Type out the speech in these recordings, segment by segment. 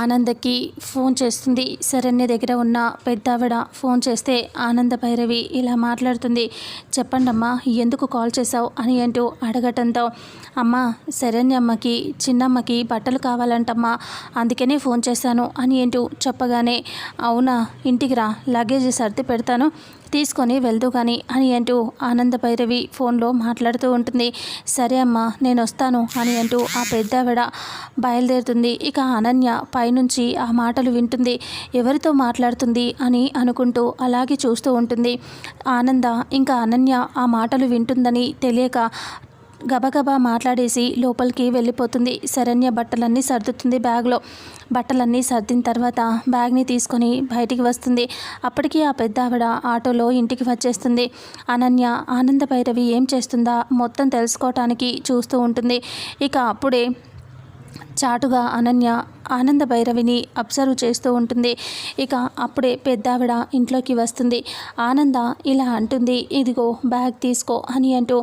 ఆనందకి phone చేస్తుంది. శరణ్య దగ్గర ఉన్న పెద్దావిడ ఫోన్ చేస్తే ఆనంద భైరవి ఇలా మాట్లాడుతుంది. చెప్పండమ్మా ఎందుకు కాల్ చేశావు అని అంటూ అడగటంతో అమ్మ శరణ్య అమ్మకి చిన్నమ్మకి బట్టలు కావాలంటమ్మా అందుకనే ఫోన్ చేశాను అని అంటూ చెప్పగానే అవునా ఇంటికి రా లగేజ్ సర్ది పెడతాను. తీసుకొని వెళ్దు కానీ అని అంటూ ఆనంద భైరవి ఫోన్లో మాట్లాడుతూ ఉంటుంది. సరే అమ్మా నేను వస్తాను అని అంటూ ఆ పెద్దావిడ బయలుదేరుతుంది. ఇక అనన్య పైనుంచి ఆ మాటలు వింటుంది. ఎవరితో మాట్లాడుతుంది అని అనుకుంటూ అలాగే చూస్తూ ఉంటుంది. ఆనంద ఇంకా అనన్య ఆ మాటలు వింటుందని తెలియక గబగబా మాట్లాడేసి లోపలికి వెళ్ళిపోతుంది. శరణ్య బట్టలన్నీ సర్దుతుంది బ్యాగ్లో. బట్టలన్నీ సర్దిన తర్వాత బ్యాగ్ని తీసుకొని బయటికి వస్తుంది. అప్పటికి ఆ పెద్ద ఆవిడ ఆటోలో ఇంటికి వచ్చేస్తుంది. అనన్య ఆనంద భైరవి ఏం చేస్తుందా మొత్తం తెలుసుకోవటానికి చూస్తూ ఉంటుంది. ఇక అప్పుడే చాటుగా అనన్య ఆనంద భైరవిని అబ్జర్వ్ చేస్తూ ఉంటుంది. ఇక అప్పుడే పెద్దావిడ ఇంట్లోకి వస్తుంది. ఆనంద ఇలా అంటుంది ఇదిగో బ్యాగ్ తీసుకో అని అంటూ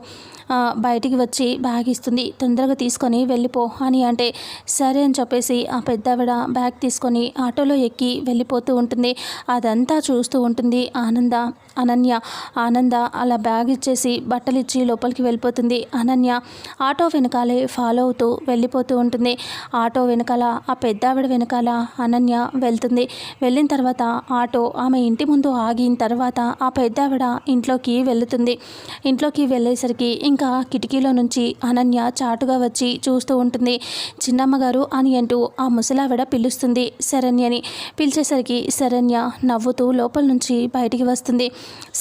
బయటికి వచ్చి బ్యాగ్ ఇస్తుంది. తొందరగా తీసుకొని వెళ్ళిపో అని అంటే సరే అని చెప్పేసి ఆ పెద్దావిడ బ్యాగ్ తీసుకొని ఆటోలో ఎక్కి వెళ్ళిపోతూ ఉంటుంది. అదంతా చూస్తూ ఉంటుంది ఆనంద అనన్య. ఆనంద అలా బ్యాగ్ ఇచ్చేసి బట్టలు ఇచ్చి లోపలికి వెళ్ళిపోతుంది. అనన్య ఆటో వెనకాలే ఫాలో అవుతూ వెళ్ళిపోతూ ఉంటుంది. ఆటో వెనకాల ఆ పెద్ద పెద్దావిడ వెనకాల అనన్య వెళ్తుంది. వెళ్ళిన తర్వాత ఆటో ఆమె ఇంటి ముందు ఆగిన తర్వాత ఆ పెద్దావిడ ఇంట్లోకి వెళుతుంది. ఇంట్లోకి వెళ్ళేసరికి ఇంకా కిటికీలో నుంచి అనన్య చాటుగా వచ్చి చూస్తూ ఉంటుంది. చిన్నమ్మగారు అని అంటూ ఆ ముసలావిడ పిలుస్తుంది శరణ్యని. పిలిచేసరికి శరణ్య నవ్వుతూ లోపల నుంచి బయటికి వస్తుంది.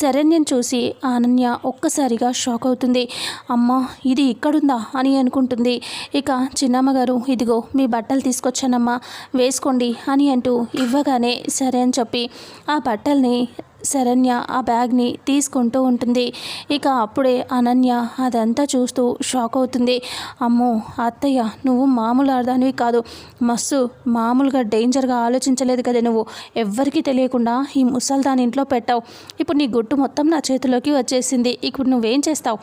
శరణ్యని చూసి అనన్య ఒక్కసారిగా షాక్ అవుతుంది. అమ్మ ఇది ఇక్కడుందా అని అనుకుంటుంది. ఇక చిన్నమ్మగారు ఇదిగో మీ బట్టలు తీసుకొచ్చాను తీసుకొచ్చానమ్మా వేసుకోండి అని అంటూ ఇవ్వగానే సరే అని చెప్పి ఆ బట్టల్ని శరణ్య ఆ బ్యాగ్ని తీసుకుంటూ ఉంటుంది. ఇక అప్పుడే అనన్య అదంతా చూస్తూ షాక్ అవుతుంది. అమ్మో అత్తయ్య నువ్వు మామూలు అర్థానివి కాదు. మస్తు మామూలుగా డేంజర్గా ఆలోచించలేదు కదా నువ్వు. ఎవ్వరికీ తెలియకుండా ఈ ముసల్దాని ఇంట్లో పెట్టావు. ఇప్పుడు నీ గుట్టు మొత్తం నా చేతిలోకి వచ్చేసింది. ఇప్పుడు నువ్వేం చేస్తావు?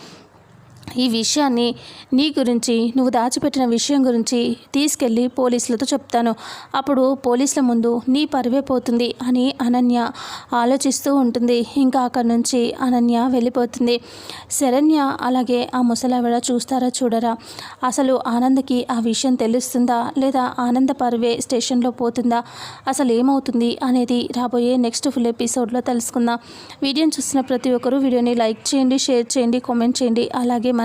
ఈ విషయాన్ని నీ గురించి నువ్వు దాచిపెట్టిన విషయం గురించి తీసుకెళ్ళి పోలీసులతో చెప్తాను. అప్పుడు పోలీసుల ముందు నీ పరివే పోతుంది అని అనన్య ఆలోచిస్తూ ఉంటుంది. ఇంకా అక్కడి నుంచి అనన్య వెళ్ళిపోతుంది. శరణ్య అలాగే ఆ ముసలావిడ చూస్తారా చూడరా? అసలు ఆనందకి ఆ విషయం తెలుస్తుందా? లేదా ఆనంద పర్వే స్టేషన్లో పోతుందా? అసలు ఏమవుతుంది అనేది రాబోయే నెక్స్ట్ ఫుల్ ఎపిసోడ్లో తెలుసుకుందాం. వీడియోని చూసిన ప్రతి ఒక్కరూ వీడియోని లైక్ చేయండి షేర్ చేయండి కామెంట్ చేయండి. అలాగే మన